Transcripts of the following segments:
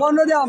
বন্ধ দিয়াম।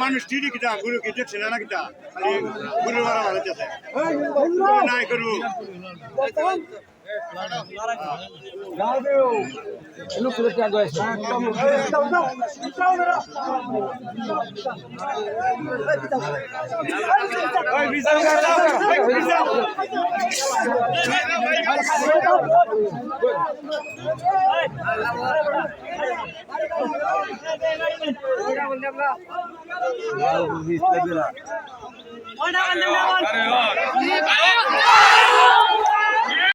মানুষ টিডি কিটা গুরু কি দেখছে না কিটা খালি গুরু মারা ভালো এই নাই করু দেখতাম